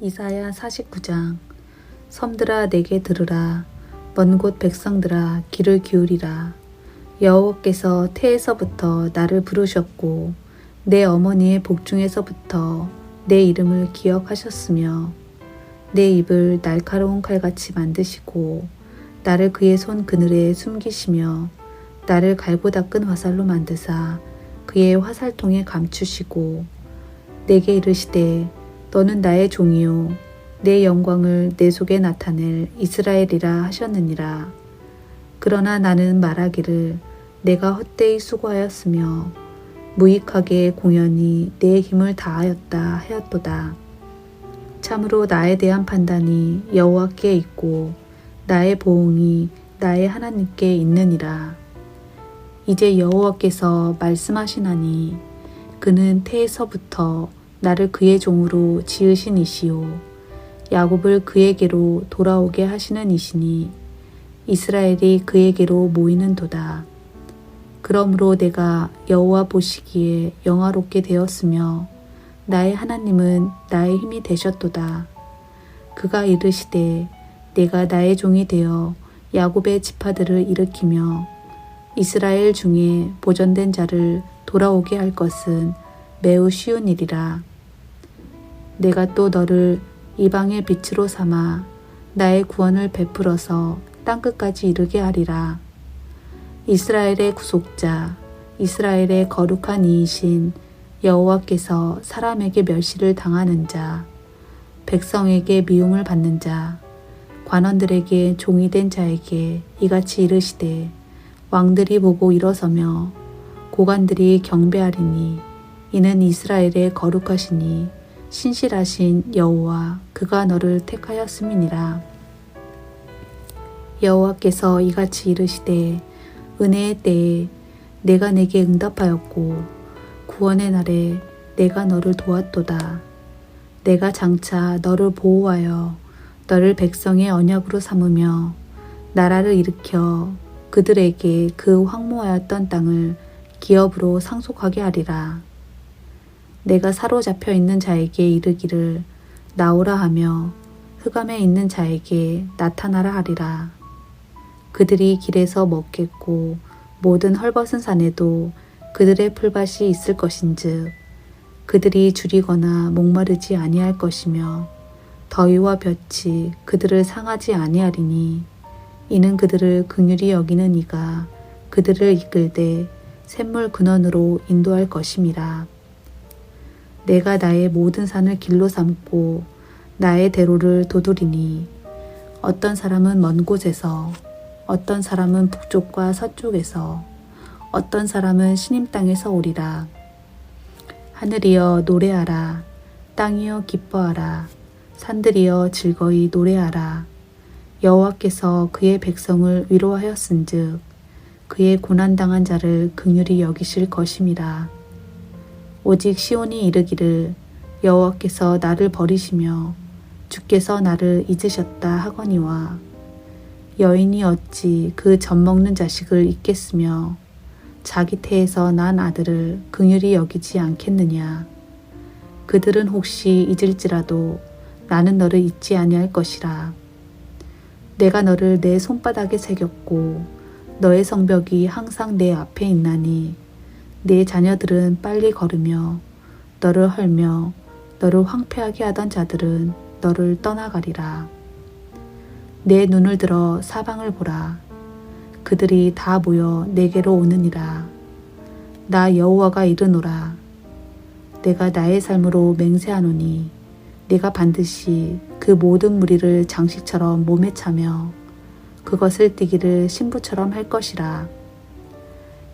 이사야 49장. 섬들아 내게 들으라. 먼 곳 백성들아 귀를 기울이라. 여호와께서 태에서부터 나를 부르셨고 내 어머니의 복중에서부터 내 이름을 기억하셨으며 내 입을 날카로운 칼같이 만드시고 나를 그의 손 그늘에 숨기시며 나를 갈고 닦은 화살로 만드사 그의 화살통에 감추시고 내게 이르시되 너는 나의 종이요. 내 영광을 내 속에 나타낼 이스라엘이라 하셨느니라. 그러나 나는 말하기를 내가 헛되이 수고하였으며 무익하게 공연히 내 힘을 다하였다 하였도다. 참으로 나에 대한 판단이 여호와께 있고 나의 보응이 나의 하나님께 있느니라. 이제 여호와께서 말씀하시나니 그는 태에서부터 나를 그의 종으로 지으신 이시요 야곱을 그에게로 돌아오게 하시는 이시니 이스라엘이 그에게로 모이는 도다. 그러므로 내가 여호와 보시기에 영화롭게 되었으며 나의 하나님은 나의 힘이 되셨도다. 그가 이르시되 내가 나의 종이 되어 야곱의 지파들을 일으키며 이스라엘 중에 보존된 자를 돌아오게 할 것은 매우 쉬운 일이라. 내가 또 너를 이방의 빛으로 삼아 나의 구원을 베풀어서 땅끝까지 이르게 하리라. 이스라엘의 구속자, 이스라엘의 거룩한 이이신 여호와께서 사람에게 멸시를 당하는 자, 백성에게 미움을 받는 자, 관원들에게 종이 된 자에게 이같이 이르시되 왕들이 보고 일어서며 고관들이 경배하리니 이는 이스라엘의 거룩하시니 신실하신 여호와 그가 너를 택하였음이니라. 여호와께서 이같이 이르시되 은혜의 때에 내가 내게 응답하였고 구원의 날에 내가 너를 도왔도다. 내가 장차 너를 보호하여 너를 백성의 언약으로 삼으며 나라를 일으켜 그들에게 그 황무하였던 땅을 기업으로 상속하게 하리라. 내가 사로잡혀 있는 자에게 이르기를 나오라 하며 흑암에 있는 자에게 나타나라 하리라. 그들이 길에서 먹겠고 모든 헐벗은 산에도 그들의 풀밭이 있을 것인즉 그들이 줄이거나 목마르지 아니할 것이며 더위와 볕이 그들을 상하지 아니하리니 이는 그들을 긍휼히 여기는 이가 그들을 이끌되 샘물 근원으로 인도할 것임이라. 내가 나의 모든 산을 길로 삼고 나의 대로를 도두리니 어떤 사람은 먼 곳에서 어떤 사람은 북쪽과 서쪽에서 어떤 사람은 신임 땅에서 오리라. 하늘이여 노래하라. 땅이여 기뻐하라. 산들이여 즐거이 노래하라. 여호와께서 그의 백성을 위로하였은즉 그의 고난당한 자를 긍휼히 여기실 것임이라. 오직 시온이 이르기를 여호와께서 나를 버리시며 주께서 나를 잊으셨다 하거니와 여인이 어찌 그 젖 먹는 자식을 잊겠으며 자기 태에서 난 아들을 긍휼히 여기지 않겠느냐? 그들은 혹시 잊을지라도 나는 너를 잊지 아니할 것이라. 내가 너를 내 손바닥에 새겼고 너의 성벽이 항상 내 앞에 있나니 네 자녀들은 빨리 걸으며 너를 헐며 너를 황폐하게 하던 자들은 너를 떠나가리라. 내 눈을 들어 사방을 보라. 그들이 다 모여 내게로 오느니라. 나 여호와가 이르노라. 내가 나의 삶으로 맹세하노니 내가 반드시 그 모든 무리를 장식처럼 몸에 차며 그것을 띠기를 신부처럼 할 것이라.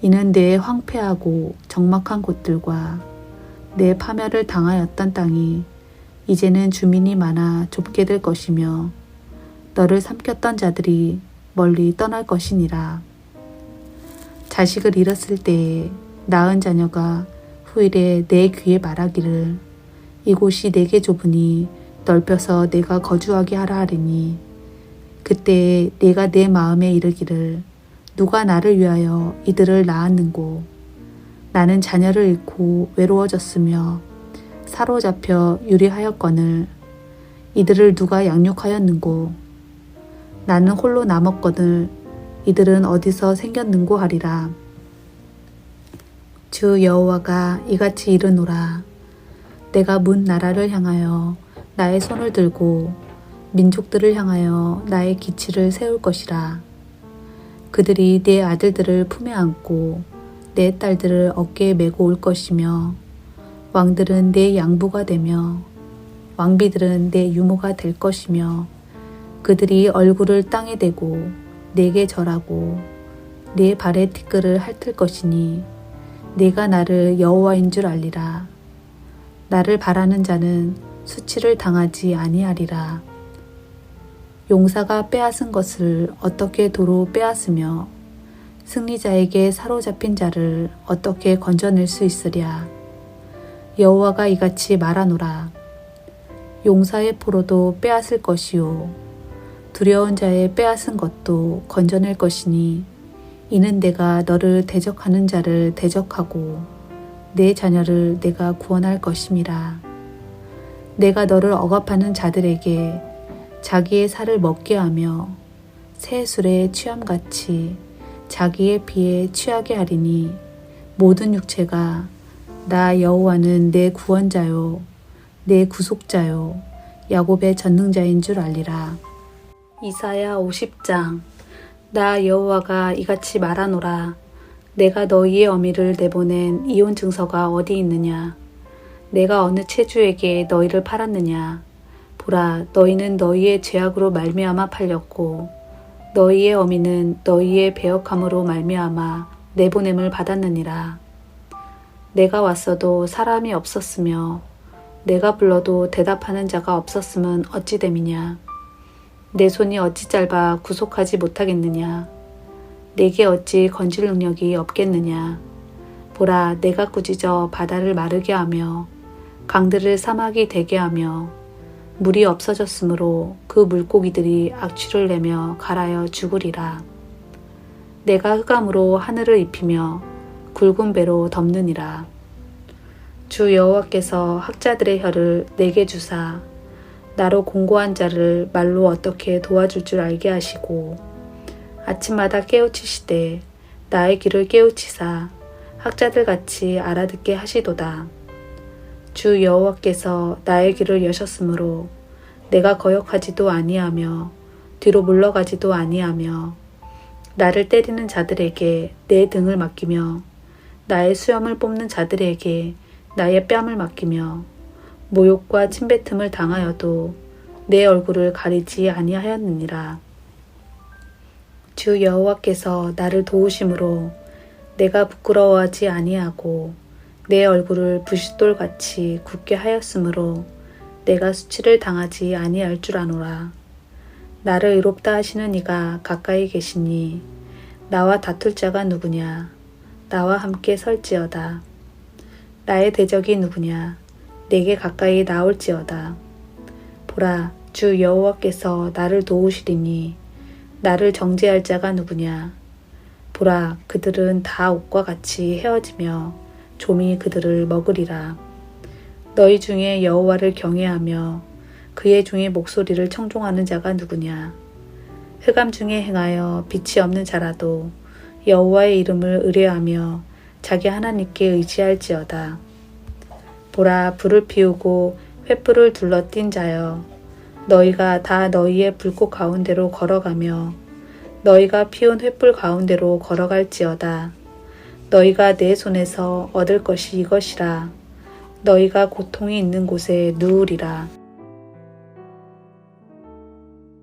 이는 내 황폐하고 적막한 곳들과 내 파멸을 당하였던 땅이 이제는 주민이 많아 좁게 될 것이며 너를 삼켰던 자들이 멀리 떠날 것이니라. 자식을 잃었을 때에 낳은 자녀가 후일에 내 귀에 말하기를 이곳이 내게 좁으니 넓혀서 내가 거주하게 하라 하리니 그때에 내가 내 마음에 이르기를 누가 나를 위하여 이들을 낳았는고? 나는 자녀를 잃고 외로워졌으며 사로잡혀 유리하였거늘 이들을 누가 양육하였는고? 나는 홀로 남았거늘 이들은 어디서 생겼는고 하리라. 주 여호와가 이같이 이르노라. 내가 문 나라를 향하여 나의 손을 들고 민족들을 향하여 나의 기치를 세울 것이라 그들이 내 아들들을 품에 안고 내 딸들을 어깨에 메고 올 것이며 왕들은 내 양부가 되며 왕비들은 내 유모가 될 것이며 그들이 얼굴을 땅에 대고 내게 절하고 내 발에 티끌을 핥을 것이니 내가 나를 여호와인 줄 알리라. 나를 바라는 자는 수치를 당하지 아니하리라 용사가 빼앗은 것을 어떻게 도로 빼앗으며 승리자에게 사로잡힌 자를 어떻게 건져낼 수 있으랴? 여호와가 이같이 말하노라. 용사의 포로도 빼앗을 것이요 두려운 자의 빼앗은 것도 건져낼 것이니 이는 내가 너를 대적하는 자를 대적하고 내 자녀를 내가 구원할 것임이라. 내가 너를 억압하는 자들에게 자기의 살을 먹게 하며 새 술에 취함같이 자기의 피에 취하게 하리니 모든 육체가 나 여호와는 내 구원자요 내 구속자요 야곱의 전능자인 줄 알리라. 이사야 50장. 나 여호와가 이같이 말하노라. 내가 너희의 어미를 내보낸 이혼 증서가 어디 있느냐? 내가 어느 체주에게 너희를 팔았느냐 보라 너희는 너희의 죄악으로 말미암아 팔렸고 너희의 어미는 너희의 배역함으로 말미암아 내보냄을 받았느니라. 내가 왔어도 사람이 없었으며 내가 불러도 대답하는 자가 없었으면 어찌 됨이냐? 내 손이 어찌 짧아 구속하지 못하겠느냐? 내게 어찌 건질 능력이 없겠느냐? 보라 내가 꾸짖어 바다를 마르게 하며 강들을 사막이 되게 하며 물이 없어졌으므로 그 물고기들이 악취를 내며 갈아여 죽으리라. 내가 흑암으로 하늘을 입히며 굵은 배로 덮느니라. 주 여호와께서 학자들의 혀를 내게 주사 나로 공고한 자를 말로 어떻게 도와줄 줄 알게 하시고 아침마다 깨우치시되 나의 길을 깨우치사 학자들 같이 알아듣게 하시도다. 주 여호와께서 나의 길을 여셨으므로 내가 거역하지도 아니하며 뒤로 물러가지도 아니하며 나를 때리는 자들에게 내 등을 맡기며 나의 수염을 뽑는 자들에게 나의 뺨을 맡기며 모욕과 침뱉음을 당하여도 내 얼굴을 가리지 아니하였느니라. 주 여호와께서 나를 도우심으로 내가 부끄러워하지 아니하고 내 얼굴을 부싯돌 같이 굳게 하였으므로 내가 수치를 당하지 아니할 줄 아노라. 나를 의롭다 하시는 이가 가까이 계시니 나와 다툴 자가 누구냐? 나와 함께 설지어다. 나의 대적이 누구냐? 내게 가까이 나올지어다. 보라, 주 여호와께서 나를 도우시리니 나를 정죄할 자가 누구냐? 보라, 그들은 다 옷과 같이 헤어지며 좀이 그들을 먹으리라. 너희 중에 여호와를 경외하며 그의 중에 목소리를 청종하는 자가 누구냐? 흑암 중에 행하여 빛이 없는 자라도 여호와의 이름을 의뢰하며 자기 하나님께 의지할지어다. 보라 불을 피우고 횃불을 둘러띈 자여 너희가 다 너희의 불꽃 가운데로 걸어가며 너희가 피운 횃불 가운데로 걸어갈지어다. 너희가 내 손에서 얻을 것이 이것이라. 너희가 고통이 있는 곳에 누우리라.